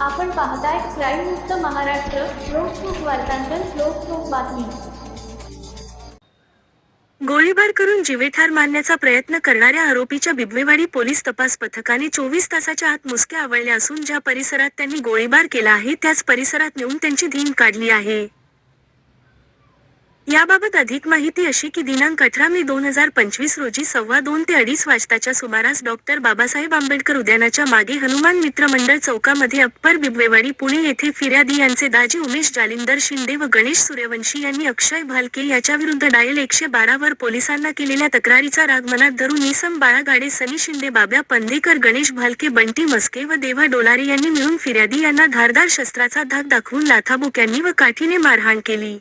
आपण पाहताय क्राईम मुक्त महाराष्ट्र लोकसुख वार्तांकन लोकसुख बातमी. गोळीबार करून जीवेठार मारण्याचा प्रयत्न करणाऱ्या आरोपीच्या बिबवेवाडी पोलीस तपास पथकाने चोवीस तासाच्या आत मुसक्या आवळल्या असून ज्या परिसरात त्यांनी गोळीबार केला आहे त्याच परिसरात नेऊन त्यांची धीम काढली आहे. याबाबत अधिक माहिती अशी की दिनांक अठरा मे दोन हजार पंचवीस रोजी सव्वा दोन ते अडीच वाजताच्या सुमारास डॉक्टर बाबासाहेब आंबेडकर उद्यानाच्या मागे हनुमान मित्र मंडळ चौकामध्ये अप्पर बिबवेवाडी पुणे येथे फिर्यादी यांचे दाजी उमेश जालिंदर शिंदे व गणेश सूर्यवंशी यांनी अक्षय भालके याच्याविरुद्ध डायल एकशे बारावर पोलिसांना केलेल्या तक्रारीचा राग मनात धरून निसम बाळागाडे सनी शिंदे बाब्या पंधेकर गणेश भालके बंटी मस्के व देवा डोलारे यांनी मिळून फिर्यादी यांना धारदार शस्त्राचा धाक दाखवून लाथाबुक्यांनी व काठीने मारहाण केली.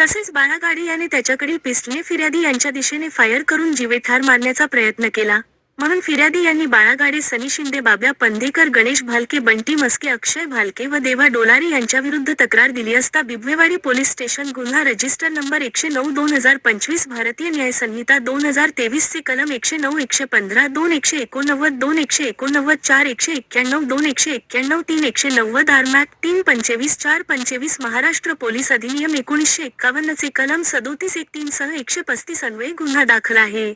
तसेच बाळागाडे याने त्याच्याकडील पिस्टलने फिर्यादी यांच्या दिशेने फायर करून जीवेठार मारण्याचा प्रयत्न केला. म्हणून फिर्यादी यांनी बाळागाडे सनी शिंदे बाब्या पंधेकर गणेश भालके बंटी मस्के अक्षय भालके व देवा डोलारे यांच्या विरुद्ध तक्रार दिली असता बिबवेवाडी पोलीस स्टेशन गुन्हा रजिस्टर नंबर एकशे नऊ दोन हजार पंचवीस भारतीय न्याय संहिता दोन हजार तेवीस चे कलम एकशे नऊ एकशे पंधरा दोन एकशे एकोणनव्वद दोन एकशे एकोणनव्वद चार एकशे एक्क्याण्णव दोन एकशे एक्क्याण्णव तीन एकशे नव्वद आरमॅक तीन पंचवीस चार पंचवीस महाराष्ट्र पोलीस अधिनियम एकोणीसशे एक्कावन्न चे कलम सदोतीस एक तीन सह एकशे पस्तीस अन्वये गुन्हा दाखल आहे.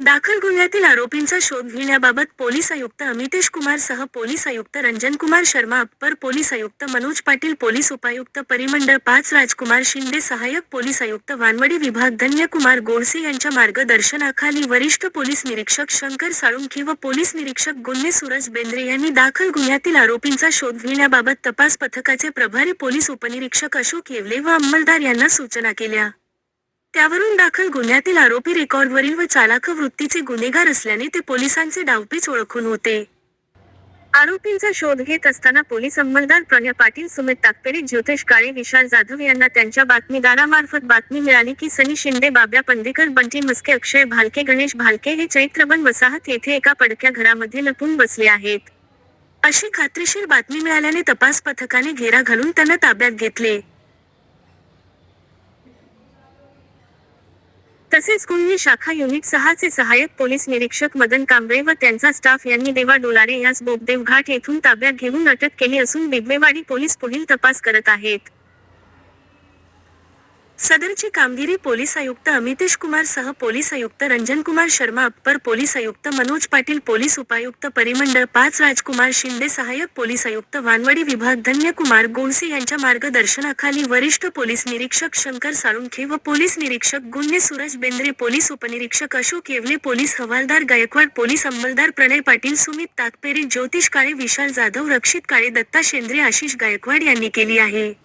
दाखल गुन्ह्यातील आरोपींचा शोध घेण्याबाबत पोलीस आयुक्त अमितेश कुमार सह पोलीस आयुक्त रंजन कुमार शर्मा अप्पर पोलीस आयुक्त मनोज पाटील पोलीस उपायुक्त परिमंडळ पाच राजकुमार शिंदे सहाय्यक पोलीस आयुक्त वानवडी विभाग धन्यकुमार गोडसे यांच्या मार्गदर्शनाखाली वरिष्ठ पोलीस निरीक्षक शंकर साळुंखे व पोलीस निरीक्षक गुन्हे सूरज बेंद्रे यांनी दाखल गुन्ह्यातील आरोपींचा शोध घेण्याबाबत तपास पथकाचे प्रभारी पोलीस उपनिरीक्षक अशोक येवले व अंमलदार यांना सूचना केल्या. त्यावरून दाखल गुन्ह्यातील आरोपी रेकॉर्डवरील व चालाख वृत्तीचे गुन्हेगार असल्याने ते पोलिसांचे डावपीच ओळखून होते. आरोपींचा शोध घेत असताना पोलीस अंमलदार प्रणय पाटील सुमित ताकपेडे ज्योतिष काळे विशाल जाधव यांना त्यांच्या बातमीदारामार्फत बातमी मिळाली की सनी शिंदे बाब्या पंदेकर बंटी मस्के अक्षय भालके गणेश भालके हे चैत्रबन वसाहत येथे एका पडक्या घरामध्ये लपून बसले आहेत. अशी खात्रीशीर बातमी मिळाल्याने तपास पथकाने घेरा घालून त्यांना ताब्यात घेतले. तसेच गुन्हे शाखा युनिट सहाचे सहाय्यक पोलीस निरीक्षक मदन कांबळे व त्यांचा स्टाफ यांनी देवा डोलारे यास बोगदेव घाट येथून ताब्यात घेऊन अटक केली असून बिबवेवाडी पोलीस पुढील तपास करत आहेत. सदरची कामगिरी पोलीस आयुक्त अमितेश कुमार सह पोलीस आयुक्त रंजन कुमार शर्मा अप्पर पोलीस आयुक्त मनोज पाटील पोलीस उपायुक्त परिमंडळ पाच राजकुमार शिंदे सहाय्यक पोलीस आयुक्त वानवडी विभाग धन्यकुमार गोणसे यांच्या मार्गदर्शनाखाली वरिष्ठ पोलीस निरीक्षक शंकर साळुंखे व पोलीस निरीक्षक गुन्हे सूरज बेंद्रे पोलीस उपनिरीक्षक अशोक येवले पोलीस हवालदार गायकवाड पोलीस अंमलदार प्रणय पाटील सुमित ताकपेरे ज्योतिष काळे विशाल जाधव रक्षित काळे दत्ता शेंद्रे आशिष गायकवाड यांनी केली आहे.